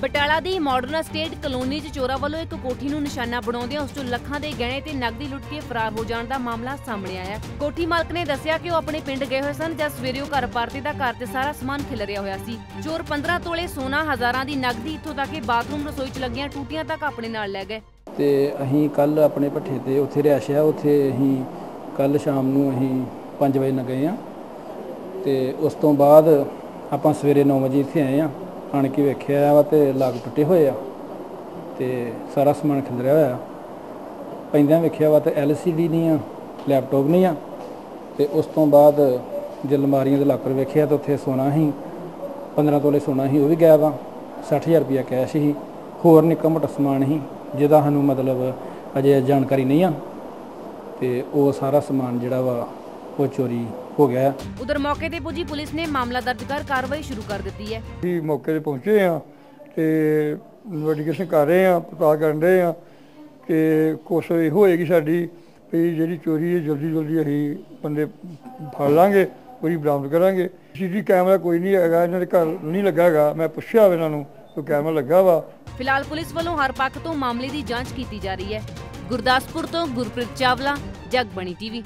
ਬਟਾਲਾ ਦੀ modern state colony 'ਚ ਚੋਰਾਂ ਵੱਲੋਂ ਇੱਕ ਕੋਠੀ ਨੂੰ ਨਿਸ਼ਾਨਾ ਬਣਾਉਂਦਿਆਂ ਉਸ ਤੋਂ ਲੱਖਾਂ ਦੇ ਗਹਿਣੇ ਤੇ ਨਕਦੀ ਲੁੱਟ ਕੇ ਫਰਾਰ ਹੋ ਜਾਣ ਦਾ ਮਾਮਲਾ ਸਾਹਮਣੇ ਆਇਆ ਕੋਠੀ ਮਾਲਕ ਨੇ ਦੱਸਿਆ ਕਿ ਉਹ ਆਪਣੇ ਪਿੰਡ ਗਏ ਹੋਏ ਸਨ, ਜਦ ਸਵੇਰੇ ਉਹ ਘਰ ਪਰਤੇ ਤਾਂ ਘਰ ਤੇ ਸਾਰਾ ਸਮਾਨ ਖਿਲਰਿਆ ਹੋਇਆ ਸੀ। ਚੋਰ 15 ਤੋਲੇ ਸੋਨਾ, ਹਜ਼ਾਰਾਂ ਦੀ ਨਕਦੀ ਇੱਥੋਂ ਤੱਕ ਕਿ ਬਾਥਰੂਮ, ਰਸੋਈ 'ਚ ਲੱਗੀਆਂ ਟੂਟੀਆਂ ਤੱਕ ਆਪਣੇ ਨਾਲ ਲੈ ਗਏ। ਤੇ ਅਸੀਂ ਕੱਲ ਆਪਣੇ ਭੱਠੇ ਤੇ ਉੱਥੇ ਰਿਹਾਇਸ਼ ਆ, ਉੱਥੇ ਅਸੀਂ ਕੱਲ ਸ਼ਾਮ ਨੂੰ ਅਸੀਂ 5 ਵਜੇ ਨਾਲ ਗਏ ਆ ਤੇ ਉਸ ਤੋਂ ਬਾਅਦ ਆਪਾਂ ਸਵੇਰੇ 9 ਵਜੇ ਇੱਥੇ ਆਏ ਆ ਆਣ ਕੇ ਵੇਖਿਆ ਵਾ ਤੇ ਲਾਗ ਟੁੱਟੇ ਹੋਏ ਆ ਤੇ ਸਾਰਾ ਸਮਾਨ ਖਿਲਰਿਆ ਹੋਇਆ। ਪੈਂਦਿਆਂ ਵੇਖਿਆ ਵਾ ਤੇ LCD ਨਹੀਂ ਆ, ਲੈਪਟਾਪ ਨਹੀਂ ਆ ਤੇ ਉਸ ਤੋਂ ਬਾਅਦ ਜੇ ਅਲਮਾਰੀਆਂ ਦੇ ਲਾਕਰ ਵੇਖਿਆ ਤਾਂ ਉੱਥੇ ਸੋਨਾ ਸੀ 15 ਤੋਲੇ ਸੋਨਾ ਹੀ ਉਹ ਵੀ ਗਾਇਬ ਆ 60000 ਰੁਪਇਆ ਕੈਸ਼ ਹੀ ਹੋਰ ਨਿੱਕਾ ਮੋਟਾ ਸਮਾਨ ਹੀ ਜਿਹਦਾ ਸਾਨੂੰ ਮਤਲਬ ਅਜੇ ਜਾਣਕਾਰੀ ਨਹੀਂ ਆ ਤੇ ਉਹ ਸਾਰਾ ਸਮਾਨ ਜਿਹੜਾ ਵਾ ਉਹ ਚੋਰੀ ਹੋ ਗਿਆ ਉਧਰ ਮੌਕੇ ਤੇ ਪੁੱਜੀ ਪੁਲਿਸ ਨੇ ਮਾਮਲਾ ਦਰਜ ਕਰ ਕਾਰਵਾਈ ਸ਼ੁਰੂ ਕਰ ਦਿੱਤੀ ਹੈ ਅਸੀਂ ਮੌਕੇ ਤੇ ਪਹੁੰਚੇ ਆ ਤੇ ਇਨਵੈਸਟੀਗੇਸ਼ਨ ਕਰ ਰਹੇ ਆ ਪਤਾ ਕਰਨ ਰਹੇ ਆ ਕਿ ਕੋਸ਼ਿਸ਼ ਹੋਏਗੀ ਸਾਡੀ ਵੀ ਜਿਹੜੀ ਚੋਰੀ ਹੈ ਜਲਦੀ ਜਲਦੀ ਅਸੀਂ ਬੰਦੇ ਫੜ ਲਾਂਗੇ ਪੂਰੀ ਬਰਾਮਦ ਕਰਾਂਗੇ ਸੀਸੀ ਕੈਮਰਾ ਕੋਈ ਨਹੀਂ ਹੈਗਾ ਇਹਨਾਂ ਦੇ ਘਰ ਨਹੀਂ ਲੱਗਾ ਹੈਗਾ ਮੈਂ ਪੁੱਛਿਆ ਇਹਨਾਂ ਨੂੰ ਕੋਈ ਕੈਮਰਾ ਲੱਗਾ ਵਾ ਫਿਲਹਾਲ ਪੁਲਿਸ ਵੱਲੋਂ ਹਰ ਪੱਖ ਤੋਂ ਮਾਮਲੇ ਦੀ ਜਾਂਚ ਕੀਤੀ ਜਾ ਰਹੀ ਹੈ ਗੁਰਦਾਸਪੁਰ ਤੋਂ ਗੁਰਪ੍ਰੀਤ ਚਾਵਲਾ ਜਗਬਣੀ ਟੀਵੀ